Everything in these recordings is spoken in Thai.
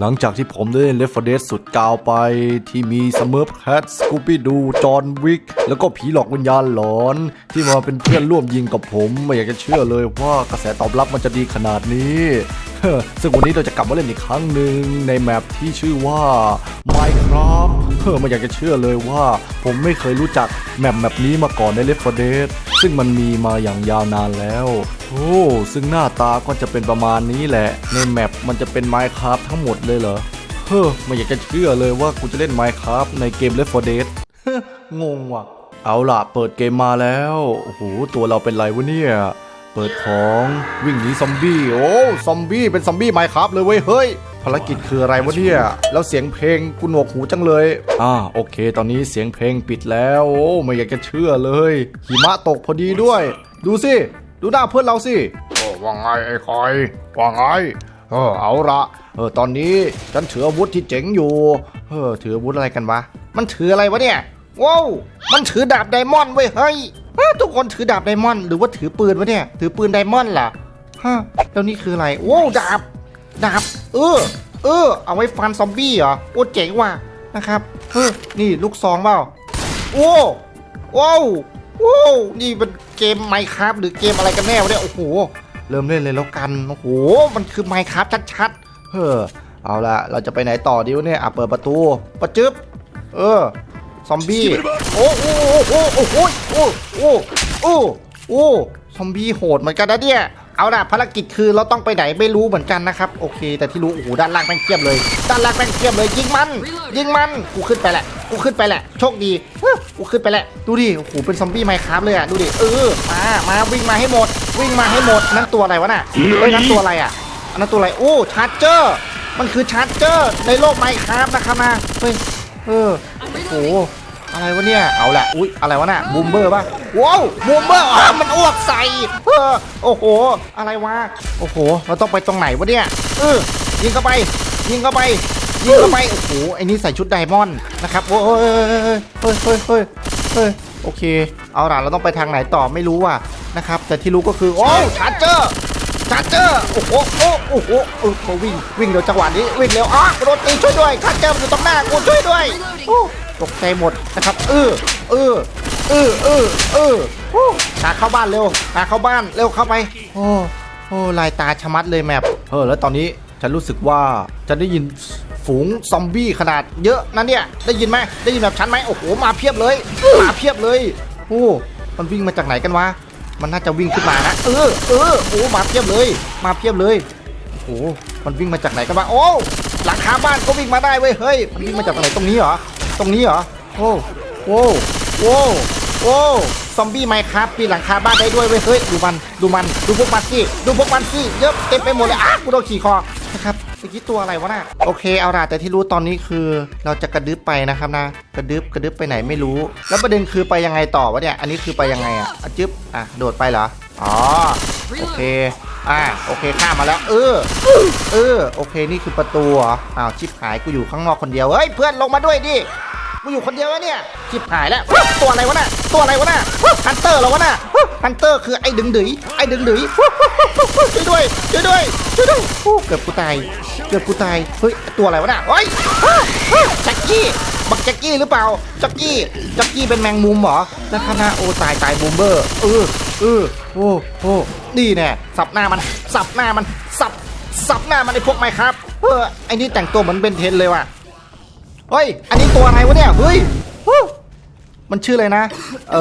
หลังจากที่ผมได้เล่นเลฟเฟอร์เดสุดกาวไป ที่มี Smurf Cat Scooby Doo จอห์นวิก แล้วก็ผีหลอกวิญญาณหลอน ที่มาเป็นเพื่อนร่วมยิงกับผม ไม่อยากจะเชื่อเลยว่ากระแสตอบรับมันจะดีขนาดนี้ ซึ่งวันนี้เราจะกลับมาเล่นอีกครั้งหนึ่งในแมปที่ชื่อว่า Minecraft เฮ้อไม่อยากจะเชื่อเลยว่า ผมไม่เคยรู้จักแมปแบบนี้มาก่อนใน Left 4 Dead ซึ่งมันมีมาอย่างยาวนานแล้ว โอ้ ซึ่งหน้าตาก็จะเป็นประมาณนี้แหละ ในแมปมันจะเป็น Minecraft ทั้งหมดเลยเหรอ เฮ้อไม่อยากจะเชื่อเลยว่ากูจะเล่น Minecraft ในเกม Left 4 Dead เฮ้องงว่ะ เอาล่ะ เปิดเกมมาแล้ว โอ้โห ตัวเราเป็นไรวะเนี่ย เปิดของวิ่งหนีซอมบี้โอ้ซอมบี้เป็นซอมบี้ Minecraft เลยเว้ยเฮ้ยภารกิจคืออะไรวะเนี่ยแล้วเสียงเพลงกูหนวกหูจังเลยอ่าโอเค ตอนนี้เสียงเพลงปิดแล้วโอ้ไม่อยากจะเชื่อเลยหิมะตกพอดีด้วย ดูสิดูหน้าเพื่อนเราสิโอ้ว่าไงไอ้คอยว่าไงเออเอาละเออตอนนี้ฉันถืออาวุธที่เจ๋งอยู่เออถืออาวุธอะไรกันวะมันถืออะไรวะเนี่ยว้าวมันถือดาบไดมอนด์เว้ยเฮ้ย ทุกคนถือดาบไดมอนด์หรือว่าถือปืนวะเนี่ย ถือปืนไดมอนด์ล่ะฮะแล้วนี่คืออะไรว้ดาบ ดาบ เออ เออ เอาไว้ฟันซอมบี้เหรอ โอ้เจ๋งว่ะนะครับเออนี่ลูกซองเปล่า โอ้ว้าวว้าวนี่เป็นเกมไมค์ครับหรือเกมอะไรกันแน่วะเนี่ย โอ้โห เริ่มเล่นเลยแล้วกัน โอ้โห มันคือไมค์ครับชัดๆ เออ เอาละเราจะไปไหนต่อดีวะเนี่ย อะเปิดประตู ประจึบเออ ซอมบี้โอ้โอ้โอ้โอ้โอ้โอ้โอ้โอ้โอ้ซอมบี้โหดเหมือนกันนะเนี่ยเอาล่ะภารกิจคือเราต้องไปไหนไม่รู้เหมือนกันนะครับโอเค แต่ที่รู้โอ้โหด้านล่างแม่งเทียบเลย ด้านล่างแม่งเทียบเลยยิงมัน ยิงมันกูขึ้นไปแหละกูขึ้นไปแหละโชคดีฮึกูขึ้นไปแหละดูดิโอ้โหเป็นซอมบี้ไมค์ครับเลยอะดูดิเออมามาวิ่งมาให้หมด วิ่งมาให้หมดนั่นตัวอะไรวะน่ะเฮ้ยนั่นตัวอะไรอะอันนั้นตัวอะไรโอ้ชาร์จเจอร์มันคือชาร์จเจอร์ในโลกไมค์ครับนะครับนะเฮ้ย เออโอ้โหอะไรวะเนี่ย เอาแหละ อุ๊ย อะไรวะน่ะ บูมเบอร์ป่ะ ว้าว บูมเบอร์อ๋อมันอ้วกใส่เออโอ้โห อะไรวะ โอ้โห เราต้องไปตรงไหนวะเนี่ย เออ ยิงเข้าไป ยิงเข้าไป ยิงเข้าไป โอ้โห ไอ้นี่ใส่ชุดไดมอนด์นะครับ โอ้ยเฮ้ยเฮ้ยเฮ้ยเฮ้ยโอเค เอาล่ะ เราต้องไปทางไหนต่อไม่รู้ว่ะนะครับ แต่ที่รู้ก็คือ โอ้ชาร์เจอร์าร์จเจอร์โอ้โหโอ้โอ้โหเออเขาวิ่งวิ่งเร็วจังหวะนี้วิ่งเร็วอ๋อโดนตีช่วยด้วยชาร์จเจอร์มันอยู่ตรงหน้ากูช่วยด้วยโอ้ตกใจหมดนะครับเออเออเออเออเออโอ้พาเข้าบ้านเร็วพาเข้าบ้านเร็วเข้าไปโอ้โอ้ลายตาชะมัดเลยแมพเออแล้วตอนนี้ฉันรู้สึกว่าฉันได้ยินฝูงซอมบี้ขนาดเยอะนะเนี่ยได้ยินไหมได้ยินแบบฉันไหมโอ้โหมาเพียบเลยมาเพียบเลยโอ้มันวิ่งมาจากไหนกันวะ มันน่าจะวิ่งขึ้นมานะ เออเออโอ้มาเพียบเลย มาเพียบเลยโอ้มันวิ่งมาจากไหนกันวะโอ้หลังคาบ้านก็วิ่งมาได้เว้ยเฮ้ยมันวิ่งมาจากไหนตรงนี้เหรอตรงนี้เหรอโอ้โอ้โอ้โอ้ซอมบี้ไมค์ครับปีนหลังคาบ้านได้ด้วยเว้ยเฮ้ยดูมันดูมันดูพวกมันสิดูพวกมันสิเยอะเต็มไปหมดเลยอะกูโดนขี่คอ กี้ตัวอะไรวะน่ะโอเคเอาล่ะแต่ที่รู้ตอนนี้คือเราจะกระดึบไปนะครับนะ กระดึบกระดึบไปไหนไม่รู้ แล้วประเด็นคือไปยังไงต่อวะเนี่ยอันนี้คือไปยังไงอะอะจึ๊บอะโดดไปเหรออ๋อโอเคอ่าโอเคข้ามมาแล้ว เออเออโอเคนี่คือประตูเหรออ้าวชิบหายกูอยู่ข้างนอกคนเดียวเฮ้ยเพื่อนลงมาด้วยดิ กูอยู่คนเดียวแล้วเนี่ยชิบหายแล้ว ตัวอะไรวะน่ะ ตัวอะไรวะน่ะฮันเตอร์เหรอวะน่ะฮันเตอร์คือไอ้ดึงดืยไอ้ดึงดืยช่วยด้วย ช่วยด้วย ช่วยด้วยโอ้เกือบกูตาย เกือบกูตาย เฮ้ย ตัวอะไรวะน่ะเฮ้ยแจ็คกี้ บักแจ็คกี้หรือเปล่า แจ็คกี้ แจ็คกี้เป็นแมงมุมเหรอนะครับนะโอ้ตายตายบูมเบอร์ เออ เออ โอ้โอ้นี่แน่ สับหน้ามัน สับหน้ามัน สับ สับหน้ามันไอ้พวกไหมครับ เออ ไอ้นี่แต่งตัวเหมือนเบนเทนเลยว่ะ เฮ้ย อันนี้ตัวอะไรวะเนี่ย เฮ้ยฮู้มันชื่ออะไรนะ เอ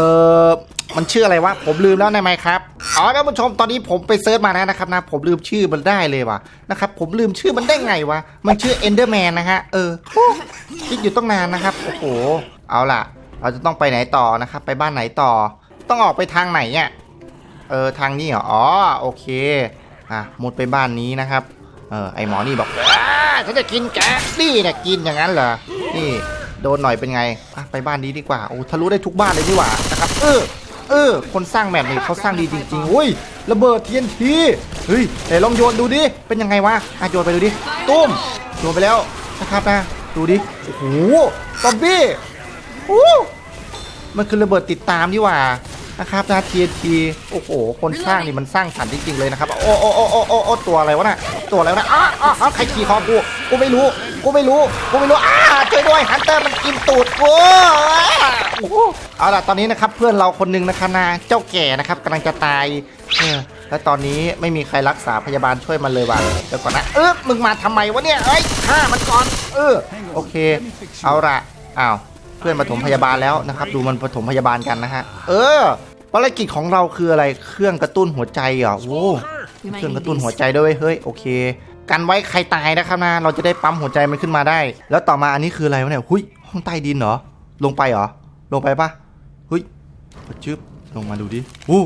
อมันชื่ออะไรวะ ผมลืมแล้วนายไหมครับ อ๋อท่านผู้ชม ตอนนี้ผมไปเซิร์ชมาแล้วนะครับนะ ผมลืมชื่อมันได้เลยว่ะนะครับ ผมลืมชื่อมันได้ไงวะ มันชื่อ Enderman นะฮะ เออฮู้คิดอยู่ตั้งนานนะครับ โอ้โห เอาล่ะ เราจะต้องไปไหนต่อนะครับ ไปบ้านไหนต่อ ต้องออกไปทางไหนเนี่ย เออ ทางนี้เหรอ อ๋อ โอเค อะมุดไปบ้านนี้นะครับ เออไอหมอนี่บอกอ่าฉันจะกินแกนี่เนี่ยกินอย่างนั้นเหรอ นี่โดนหน่อยเป็นไงไปบ้านนี้ดีกว่า โอ้ทะลุได้ทุกบ้านเลยนี่หว่านะครับ เออ เออ คนสร้างแมปนี่เขาสร้างดีจริงๆอุ้ย ระเบิด TNT เฮ้ยไหนลองโยนดูดิ เป็นยังไงวะอะโยนไปดูดิ ตุ้ม โยนไปแล้วนะครับนะ ดูดิ โอ้โห ซอมบี้โอ้มันคือระเบิดติดตามนี่หว่า นะครับนะ TNT โอ้โห คนสร้างนี่มันสร้างสรรค์จริงๆเลยนะครับ โอ้โอ้โอ้โอ้โอ้โอ้ตัวอะไรวะน่ะ ตัวอะไรวะน่ะอ้าอ้าอ้าใครขี่คอกู กูไม่รู้ กูไม่รู้ กูไม่รู้ อ้าช่วยด้วยฮันเตอร์มันกินตูดกูเอาล่ะตอนนี้นะครับเพื่อนเราคนหนึงนะครับนาเจ้าแก่นะครับกำลังจะตายแล้วตอนนี้ไม่มีใครรักษาพยาบาลช่วยมันเลยว่ะเดี๋ยวก่อนนะ เออมึงมาทำไมวะเนี่ย เอ้ยฆ่ามันก่อน เออ โอเค เอาละอ้าว พื่อนปฐมพยาบาลแล้วนะครับ ดูมันปฐมพยาบาลกันนะฮะ เออภารกิจของเราคืออะไรเครื่องกระตุ้นหัวใจเหรอโว้เครื่องกระตุ้นหัวใจด้วยเวยเฮ้ยโอเคกันไว้ใครตายนะครับนะ เราจะได้ปั๊มหัวใจมันขึ้นมาได้ แล้วต่อมาอันนี้คืออะไรวะเนี่ยหุยห้องใต้ดินเหรอลงไปเหรอลงไปปะหุยชึบลงมาดูดิอู้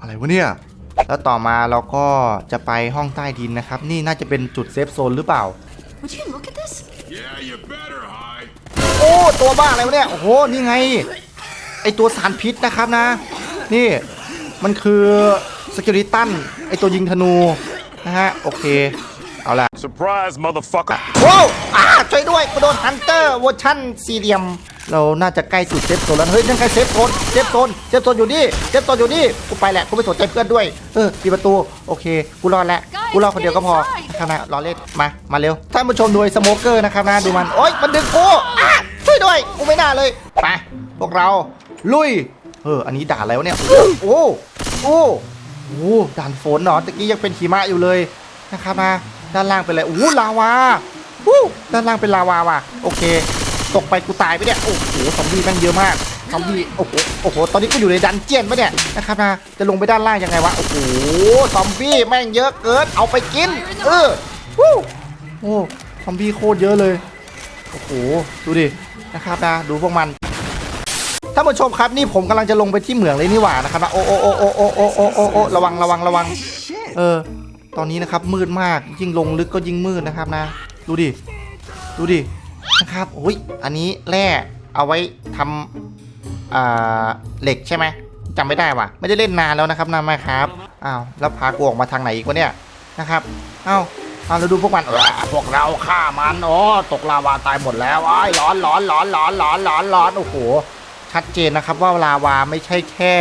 อะไรวะเนี่ยแล้วต่อมาเราก็จะไปห้องใต้ดินนะครับ นี่น่าจะเป็นจุดเซฟโซนหรือเปล่า Would you look at this? Yeah, you better hide. โอ้ ตัวบ้าอะไรวะเนี่ย โอ้โห นี่ไง ไอตัวสารพิษนะครับนะ นี่ มันคือสกิลิตัน ไอตัวยิงธนู นะฮะ โอเค เอาละ Surprise, motherfucker. โว้วอ่าช่วยด้วยกูโดนฮันเตอร์เวอร์ชันสี่เหลี่ยม เราน่าจะใกล้จุดเซฟโซนแล้ว เฮ้ย นั่นใกล้เซฟโซน เซฟโซน เซฟโซนอยู่นี่ เซฟโซนอยู่นี่ กูไปแหละ กูไม่สนใจเพื่อนด้วย เออปิดประตู โอเค กูรอดแล้ว กูรอดคนเดียวก็พอนะครับนะรอเล่น มา มาเร็ว ท่านผู้ชมโดยสโมเกอร์นะครับนะ ดูมัน โอ๊ย มันดึงกูอะ ช่วยด้วยกูไม่น่าเลยไปพวกเราลุยเอออันนี้ด่าอะไรวะเนี่ยโอ้โอ้โอ้ด่านฝนเหรอตะกี้ยังเป็นหิมะอยู่เลยนะครับนะด้านล่างเป็นอะไรโอ้ลาวาอู้ด้านล่างเป็นลาวาว่ะโอเค ตกไปกูตายไปเนี่ยโอ้โหซอมบี้แม่งเยอะมากซอมบี้โอ้โหโอ้โหตอนนี้กูอยู่ในดันเจียนปะเนี่ยนะครับนะจะลงไปด้านล่างยังไงวะโอ้โหซอมบี้แม่งเยอะเกินเอาไปกิน เออวู้โอ้ซอมบี้โคตรเยอะเลยโอ้โหดูดิ นะครับนะดูพวกมันท่านผู้ชมครับนี่ผมกำลังจะลงไปที่เหมืองเลยนี่หว่านะครับนะโอ้โอ้โอ้โอ้โอ้โอ้โอ้โอ้โอ้ระวังระวังระวัง เออ ตอนนี้นะครับมืดมากยิ่งลงลึกก็ยิ่งมืดนะครับนะ ดูดิดูดินะครับโอ้ยอันนี้แร่เอาไว้ทำอ่าเหล็กใช่ไหมจำไม่ได้ว่ะไม่ได้เล่นนานแล้วนะครับนามาครับอ้าวแล้วพากูออกมาทางไหนอีกวะเนี่ยนะครับอ้าว อาเราดูพวกมันเออพวกเราฆ่ามันโอ้ตกลาวาตายหมดแล้วไอ้ายร้อนร้อนร้อนร้อนร้อนร้อนร้อนโอ้โห ชัดเจนนะครับว่าลาวาไม่ใช่แค่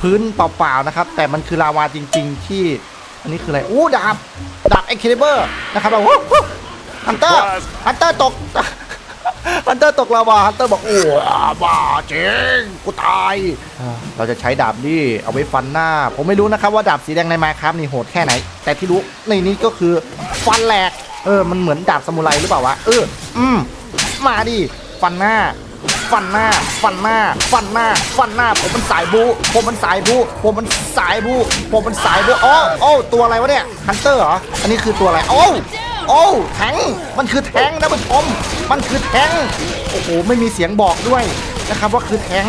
พื้นเปล่าๆนะครับ แต่มันคือลาวาจริง ๆ ที่ อันนี้คืออะไรอู้ดาบดาบเอ็กเคเบอร์นะครับเราฮันเตอร์ฮันเตอร์ตก ฮันเตอร์ตกลาวาฮันเตอร์บอกโอ้บ้าจริงกูตาย เราจะใช้ดาบนี่เอาไว้ฟันหน้า ผมไม่รู้นะครับว่าดาบสีแดงในมาครับนี่โหดแค่ไหน แต่ที่รู้ในนี้ก็คือฟันแหลก เออ มันเหมือนดาบซามูไรหรือเปล่าวะ เออ อืม มาดิ ฟันหน้า ฟันหน้า ฟันหน้า ฟันหน้า ฟันหน้า ผมมันสายบู ผมมันสายบู ผมมันสายบู ผมมันสายบูโอ้โอ้ตัวอะไรวะเนี่ย ฮันเตอร์เหรอ อันนี้คือตัวอะไร โอ้ โอ้แทงมันคือแทงนะผู้ชมมันคือแทงโอ้โหไม่มีเสียงบอกด้วยนะครับว่าคือแทง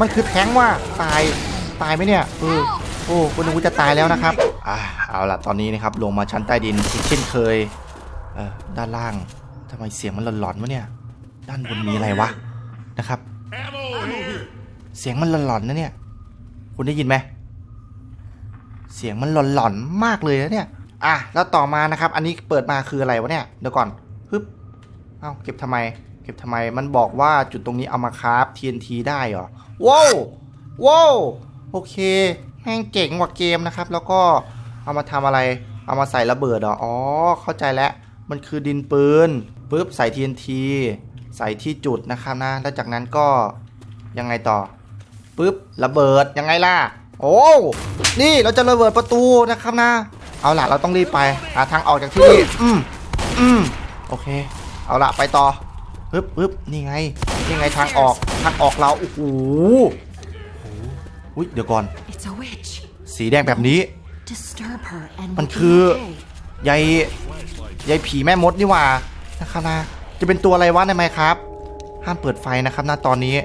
มันคือแทงว่าตายตายไหมเนี่ยเออโอ้คุณนึกว่าจะตายแล้วนะครับอ่าเอาล่ะตอนนี้นะครับลงมาชั้นใต้ดินอีกเช่นเคยเออด้านล่างทำไมเสียงมันหลอนๆวะเนี่ย ด้านบนมีอะไรวะนะครับ เสียงมันหลอนๆนะเนี่ย คุณได้ยินไหมเสียงมันหลอนๆมากเลยนะเนี่ย อะแล้วต่อมานะครับ อันนี้เปิดมาคืออะไรวะเนี่ยเดี๋ยวก่อนฮึบเอ้าเก็บทำไม เก็บทำไมมันบอกว่าจุดตรงนี้เอามาคราฟ TNT ได้เหรอว้าวว้าวโอเคแม่งเจ๋งกว่าเกมนะครับ แล้วก็เอามาทำอะไร เอามาใส่ระเบิดเหรออ๋อเข้าใจแล้วมันคือดินปืนปุ๊บใส่ TNT ใส่ที่จุดนะครับนะแล้วจากนั้นก็ยังไงต่อปุ๊บระเบิดยังไงล่ะ โอ้นี่เราจะระเบิดประตูนะครับนะ เอาล่ะเราต้องรีบไปหาทางออกจากที่นี่อืมอืมโอเค เอาล่ะไปต่อปึ๊บปึ๊บนี่ไงนี่ไงทางออกทางออกเราโอ้โหโอ้โหอุ๊ยเดี๋ยวก่อน It's a witch. สีแดงแบบนี้ Disturb her and มัน we'll be คือ okay. ยายยายผีแม่มดนี่หว่านะครับนะจะเป็นตัวอะไรวะในไหมครับ ห้ามเปิดไฟนะครับณตอนนี้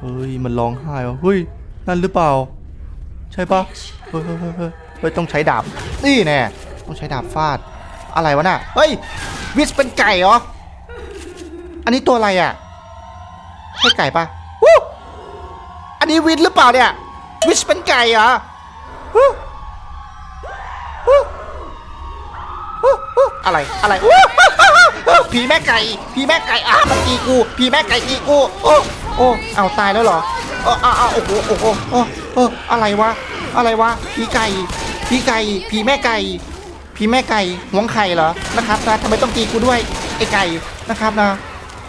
เฮ้ยมันร้องไห้วะเฮ้ยนั่นหรือเปล่า ใช่ปะเฮ้ย เฮ้ยต้องใช้ดาบนี่แน่ต้องใช้ดาบฟาด อะไรวะน่ะเฮ้ยวิสเป็นไก่เหรออันนี้ตัวอะไรอะใช่ไก่ปะวู้อันนี้วินหรือเปล่าเนี่ยวิสเป็นไก่เหรอวู้วู้อะไรอะไรอู้ผีแม่ไก่ผีแม่ไก่อะมันตีกูผีแม่ไก่ตีกูโอ้โอ้เอาตายแล้วเหรอเอออ้าวโอ้โหโอ้โหโอ้โอ้อะไรวะอะไรวะผีไก่ ผีไก่ผีแม่ไก่พี่แม่ไก่หวงไข่เหรอนะครับนะทำไมต้องตีกูด้วยไอ้ไก่นะครับนะ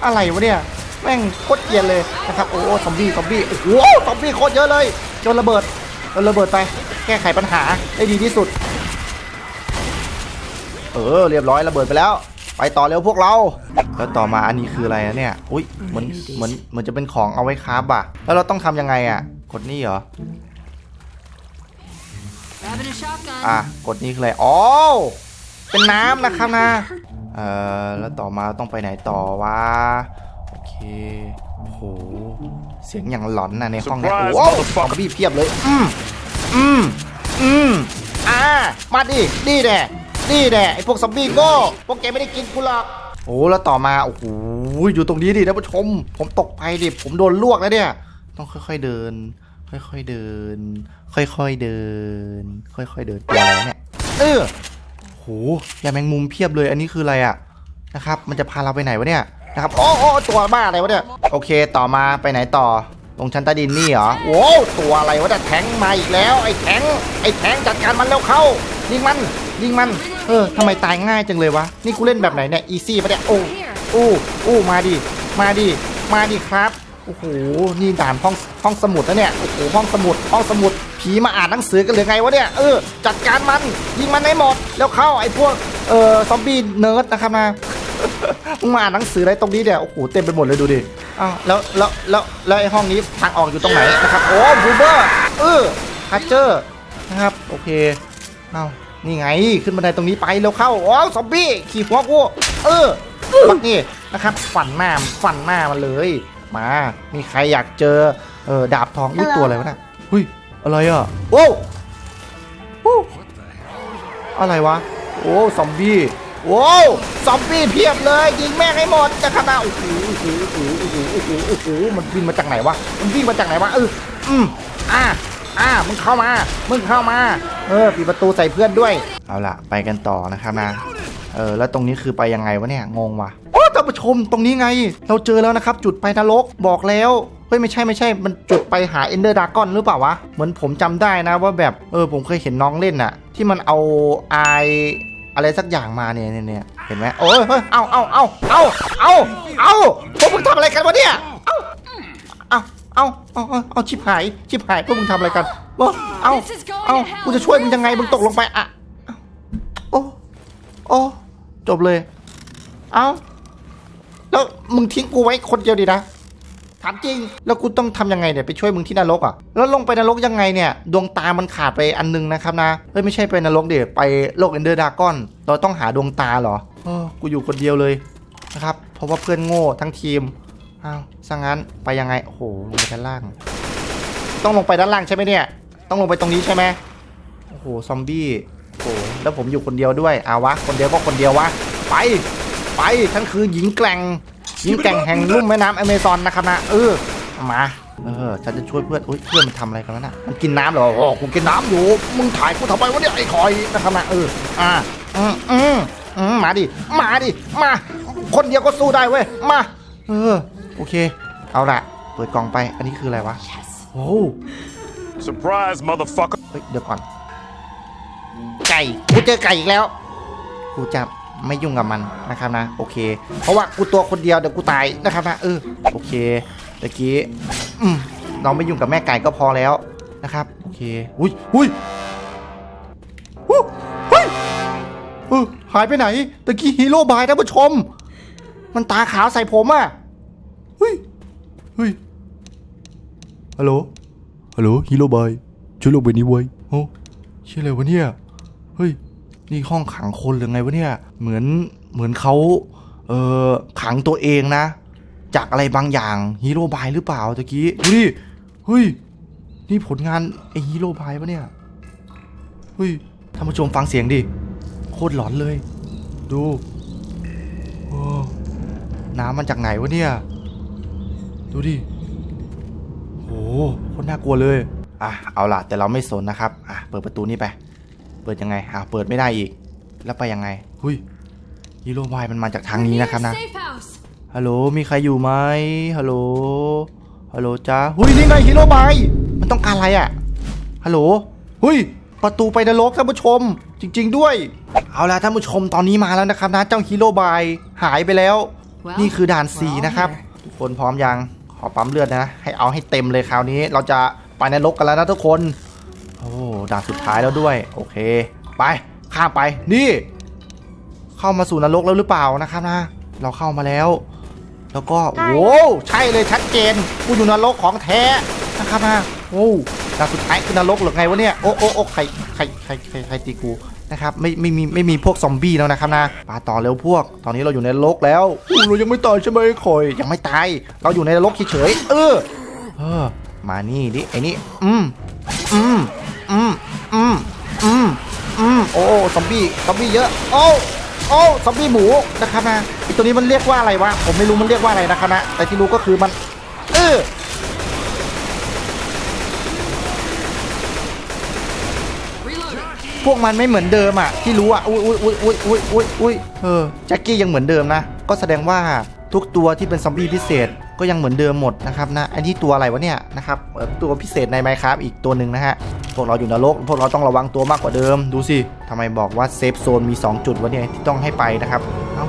อะไรวะเนี่ยแม่งโคตรเกลียนเลยนะครับโอ้ซอมบี้ซอมบี้โอ้โหซอมบี้โคตรเยอะเลยโยนระเบิดโยนระเบิดไปแก้ไขปัญหาได้ดีที่สุด เออเรียบร้อยระเบิดไปแล้ว ไปต่อเร็วพวกเรา แล้วต่อมาอันนี้คืออะไรนะเนี่ยอุ้ยเหมือนเหมือนเหมือนจะเป็นของเอาไว้คราฟอะแล้วเราต้องทำยังไงอะกดนี่เหรอ อะกดนี่คืออะไรอ๋อเป็นน้ำนะครับนะเอ่อแล้วต่อมาต้องไปไหนต่อวะโอเคโอ้โหเสียงอย่างหลอนนะในห้องเนี่ย Surprise, โอ้โห motherfucker ซอมบี้เพียบเลยอืมอืมอืมอ่ามาดิดีแน่ดีแน่ไอพวกซอมบี้โง่พวกแกไม่ได้กินกูหรอกโอ้แล้วต่อมาโอ้โหอยู่ตรงนี้ดิท่านผู้ชม ผมตกไปดิผมโดนลวกแล้วเนี่ย ต้องค่อย ๆเดิน ค่อยๆเดิน ค่อยๆเดิน ค่อยๆเดินตัวอะไรวเนี่ยเออโหยาแมงมุมเพียบเลยอันนี้คืออะไรอะนะครับ มันจะพาเราไปไหนวะเนี่ยนะครับโอ้โอตัวบ้าอะไรวะเนี่ยโอเคต่อมาไปไหนต่อลงชั้นใต้ดินนี่เหรอโอ้ตัวอะไรวะเนี่แทงมาอีกแล้ว ไอ้แทงไอ้แทงจัดการมันแล้วเข้ายิงมันยิงมัน เออทำไมตายง่ายจังเลยวะ นี่กูเล่นแบบไหนเนี่ยอีซี่ปะเนี่ยโอ้โอู้อู้มาดิมาดิมาดิครับ โอ้โห นี่ด่านห้องห้องสมุดนะเนี่ย โอ้โห ห้องสมุด ห้องสมุด ผีมาอ่านหนังสือกันหรือไงวะเนี่ย เออ จัดการมัน ยิงมันให้หมด แล้วเข้าไอ้พวก เอ่อ ซอมบี้เนิร์ดนะครับนะมึงมาอ่านหนังสืออะไรตรงนี้เนี่ย โอ้โห เต็มไปหมดเลยดูดิ อ้าว แล้ว แล้ว แล้ว แล้วไอ้ห้องนี้ทางออกอยู่ตรงไหนนะครับ โอ้บูเบอร์ เออฮัตเจอร์ นะครับ โอเค อ้าว นี่ไง ขึ้นบันไดตรงนี้ไปแล้วเข้าโอ้าวซอมบี้ ขี่หัวกู เออบักนี่นะครับ ฝันหน้าฝันหน้ามันเลย มา มีใครอยากเจอ เออดาบทองอุ้ยตัวอะไรวะน่ะเฮ้ยอะไรอะโอ้โอ้อะไรวะ โอ้ซอมบี้โอ้ซอมบี้เพียบเลยยิงแม่งให้หมดจะขนาดโอ้โหโอ้โหโอ้โหโอ้โหโอ้โหโอ้โหมันวิ่งมาจากไหนวะมันวิ่งมาจากไหนวะเอออืมอ่าอ่ามึงเข้ามามึงเข้ามาเออปิดประตูใส่เพื่อนด้วย เอาล่ะ ไปกันต่อนะครับนะเออแล้วตรงนี้คือไปยังไงวะเนี่ยงงว่ะโอ้ท่าน ผู้ชมตรงนี้ไง เราเจอแล้วนะครับ จุดไปนรกบอกแล้วเฮ้ยไม่ใช่ไม่ใช่ มันจุดไปหาเอนเดอร์ดากอนหรือเปล่าวะ เหมือนผมจำได้นะว่าแบบเออผมเคยเห็นน้องเล่นน่ะที่มันเอาไออะไรสักอย่างมาเนี่ยเนี่ยเห็นไหมโอ้ยเฮ้ยเอาเอาเอาเอาเอาเอาพวกมึงทำอะไรกันวะเนี่ยเอาเอาเอาเอาเอาชิบหายชิบหายพวกมึงทำอะไรกันวะเอาเอากูจะช่วยมึงยังไงมึงตกลงไปอะโอ้โอ้จบเลย เอา แล้วมึงทิ้งกูไว้คนเดียวดีนะถามจริง แล้วกูต้องทำยังไงเนี่ยไปช่วยมึงที่นรกอะ แล้วลงไปนรกยังไงเนี่ย ดวงตามันขาดไปอันนึงนะครับนะ เฮ้ยไม่ใช่ไปนรกเดี๋ยวไปโลกเอนเดอร์ดากอน เราต้องหาดวงตาเหรอเออกูอยู่คนเดียวเลยนะครับ เพราะว่าเพื่อนโง่ทั้งทีม อ้าวซะงั้นไปยังไง โอ้โหลงไปด้านล่าง ต้องลงไปด้านล่างใช่ไหมเนี่ย ต้องลงไปตรงนี้ใช่ไหมโอ้โห ซอมบี้ โอ้โห แล้วผมอยู่คนเดียวด้วยอาวะ คนเดียวก็คนเดียววะ ไป ไปฉันคือหญิงแกร่งหญิงแกร่งแห่งลุ่มแม่น้ำอเมซอนนะครับนะเออมาเออฉันจะช่วยเพื่อนอุ้ยเพื่อนมันทำอะไรกันแล้วน่ะมันกินน้ำเหรอโอ้กูกินน้ำอยู่มึงถ่ายกูทำไมวะเนี่ยไอ้คอยนะครับนะเอออ่าอืมอืมอืมมาดิมาดิมา คนเดียวก็สู้ได้เว้ยมาเออโอเค เอาละเปิดกล่องไปอันนี้คืออะไรวะโอ้ Surprise, motherfucker. เฮ้ยเดี๋ยวก่อน ไก่กูเจอไก่อีกแล้วกูจะ ไม่ยุ่งกับมันนะครับนะโอเค เพราะว่ากูตัวคนเดียวเดี๋ยวกูตายนะครับนะเออโอเคตะกี้อืมเราไม่ยุ่งกับแม่ไก่ก็พอแล้วนะครับโอเคอุ้ยอุ้ยอุ๊ยเฮ้ยเออหายไปไหนตะกี้ฮีโร่บายท่านผู้ชม มันตาขาวใส่ผมอะเฮ้ยเฮ้ยฮัลโหลฮัลโหลฮีโร่บอยช่วยลงไปนี้ไว้โอ้ชื่ออะไรวะเนี่ยเฮ้ย นี่ห้องขังคนหรือไงวะเนี่ยเหมือนเหมือนเขาเออขังตัวเองนะ จากอะไรบางอย่างฮีโร่บายหรือเปล่าตะกี้ดูดิเฮ้ยนี่ผลงานไอฮีโร่บายปะเนี่ยเฮ้ยท่านผู้ชมฟังเสียงดิโคตรหลอนเลย ดูโอ้น้ำมันจากไหนวะเนี่ย ดูดิโอ้โหโคตรน่ากลัวเลยอะเอาล่ะแต่เราไม่สนนะครับอะเปิดประตูนี้ไป ปิดยังไงอะเปิดไม่ได้อีก แล้วไปยังไง หุยฮีโร่บายมันมาจากทางนี้นะครับนะ Safe house. ฮัลโหล มีใครอยู่ไหมฮัลโหล ฮัลโหลจ้าหุยนี่ไงฮีโร่บายมันต้องการอะไรอะ ฮัลโหล หุยปประตูไปนรกท่านผู้ชม จริง ๆ ด้วย เอาละท่านผู้ชมตอนนี้มาแล้วนะครับนะ เจ้าฮีโร่บายหายไปแล้ว Well, นี่คือด่าน we're สี่ all นะครับ here. ทุกคนพร้อมยัง ขอปั๊มเลือดนะ ให้เอาให้เต็มเลยคราวนี้ เราจะไปนรกกันแล้วนะทุกคนโอ้ด่านสุดท้ายแล้วด้วย โอเค ไปข้ามไปนี่ เข้ามาสู่นรกแล้วหรือเปล่านะครับนะ เราเข้ามาแล้ว แล้วก็โว้วใช่เลยชัดเจนกูอยู่นรกของแท้นะครับนะโว้วด่านสุดท้ายคือนรกหรือไงวะเนี่ยโอ้โอ้โอ้ใครใครใครใครใครตีกูนะครับไม่ไม่มีไม่มีพวกซอมบี้แล้วนะครับนะปาต่อเร็วพวก ตอนนี้เราอยู่ในนรกแล้วอู้เรายังไม่ตายใช่ไหมคอยยังไม่ตาย เราอยู่ในนรกเฉยๆเออเออ มานี่ดิไอ้นี่อืมอืม อืมอืมอืมอืมโอ้ซอมบี้ซอมบี้เยอะ โอ้โอ้ซอมบี้หมูนะครับนะไอตัวนี้มันเรียกว่าอะไรวะผมไม่รู้มันเรียกว่าอะไรนะครับนะแต่ที่รู้ก็คือมัน เออพวกมันไม่เหมือนเดิมอะที่รู้อะอุ้ยอุ้ยอุ้ยอุ้ยอุ้ยอุ้ยอุ้ยเออแจ็คกี้ยังเหมือนเดิมนะก็แสดงว่าทุกตัวที่เป็นซอมบี้พิเศษ ก็ยังเหมือนเดิมหมดนะครับนะอันนี้ตัวอะไรวะเนี่ยนะครับตัวพิเศษในไมครับอีกตัวหนึ่งนะฮะพวกเราอยู่นรกพวกเราต้องระวังตัวมากกว่าเดิมดูสิทำไมบอกว่าเซฟโซนมี 2 จุดวะเนี่ยที่ต้องให้ไปนะครับเอ้า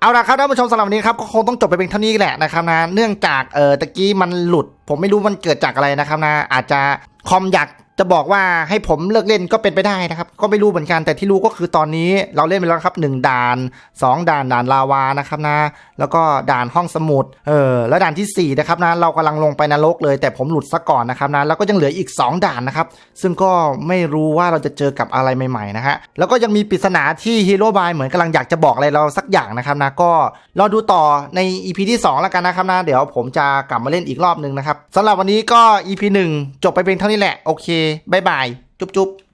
เอาละครับท่านผู้ชมสำหรับวันนี้ครับก็คงต้องจบไปเป็นเท่านี้แหละนะครับนะเนื่องจากเออตะกี้มันหลุด ผมไม่รู้มันเกิดจากอะไรนะครับนะอาจจะคอมอยาก จะบอกว่าให้ผมเลิกเล่นก็เป็นไปได้นะครับ ก็ไม่รู้เหมือนกันแต่ที่รู้ก็คือตอนนี้เราเล่นไปแล้วครับหนึ่งด่านสองด่านด่านลาวานะครับนะ แล้วก็ด่านห้องสมุดเออแล้วด่านที่สี่นะครับนะเรากำลังลงไปนรกเลย แต่ผมหลุดซะก่อนนะครับนะแล้วก็ยังเหลืออีก 2 ด่านนะครับ ซึ่งก็ไม่รู้ว่าเราจะเจอกับอะไรใหม่ๆนะฮะแล้วก็ยังมีปริศนาที่ฮีโร่บายเหมือนกำลังอยากจะบอกอะไรเราสักอย่างนะครับนะก็รอดูต่อใน EP ที่ 2 แล้วกันนะครับนะเดี๋ยวผมจะกลับมาเล่นอีกรอบหนึ่งนะครับสำหรับวันนี้ก็ EP 1จบไปเพียงเท่านี้แหละโอเคบายบาย จุ๊บจุ๊บ